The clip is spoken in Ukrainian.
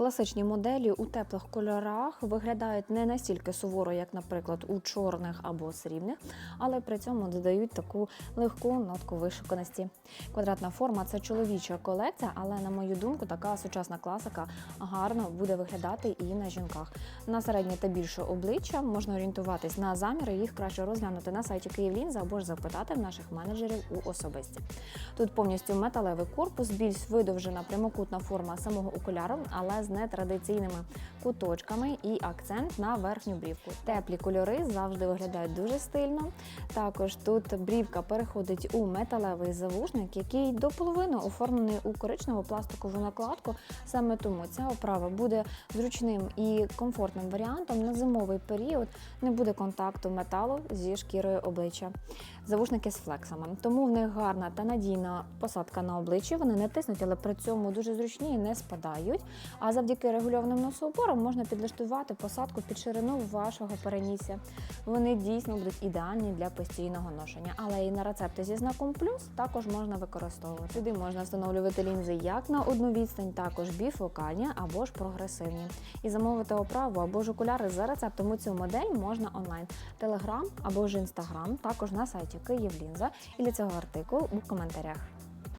Класичні моделі у теплих кольорах виглядають не настільки суворо, як, наприклад, у чорних або срібних, але при цьому додають таку легку нотку вишуканості. Квадратна форма це чоловіча колекція, але на мою думку, така сучасна класика гарно буде виглядати і на жінках. На середнє та більше обличчя можна орієнтуватись на заміри. Їх краще розглянути на сайті Київлінза або ж запитати в наших менеджерів у особисті. Тут повністю металевий корпус, більш видовжена прямокутна форма самого окуляру, але з нетрадиційними куточками і акцент на верхню брівку. Теплі кольори завжди виглядають дуже стильно. Також тут брівка переходить у металевий завушник, який до половини оформлений у коричневу пластикову накладку. Саме тому ця оправа буде зручним і комфортним варіантом на зимовий період. Не буде контакту металу зі шкірою обличчя. Завушники з флексами, тому в них гарна та надійна посадка на обличчі. Вони не тиснуть, але при цьому дуже зручні і не спадають. А завдяки регульованим носоупорам можна підлаштувати посадку під ширину вашого перенісся. Вони дійсно будуть ідеальні для постійного ношення, але і на рецепти зі знаком плюс також можна використовувати. Сюди можна встановлювати лінзи як на одну відстань, також біфокальні або ж прогресивні. І замовити оправу або ж окуляри за рецептом у цю модель можна онлайн, телеграм або ж інстаграм, також на сайті Київлінза і для цього артикул у коментарях.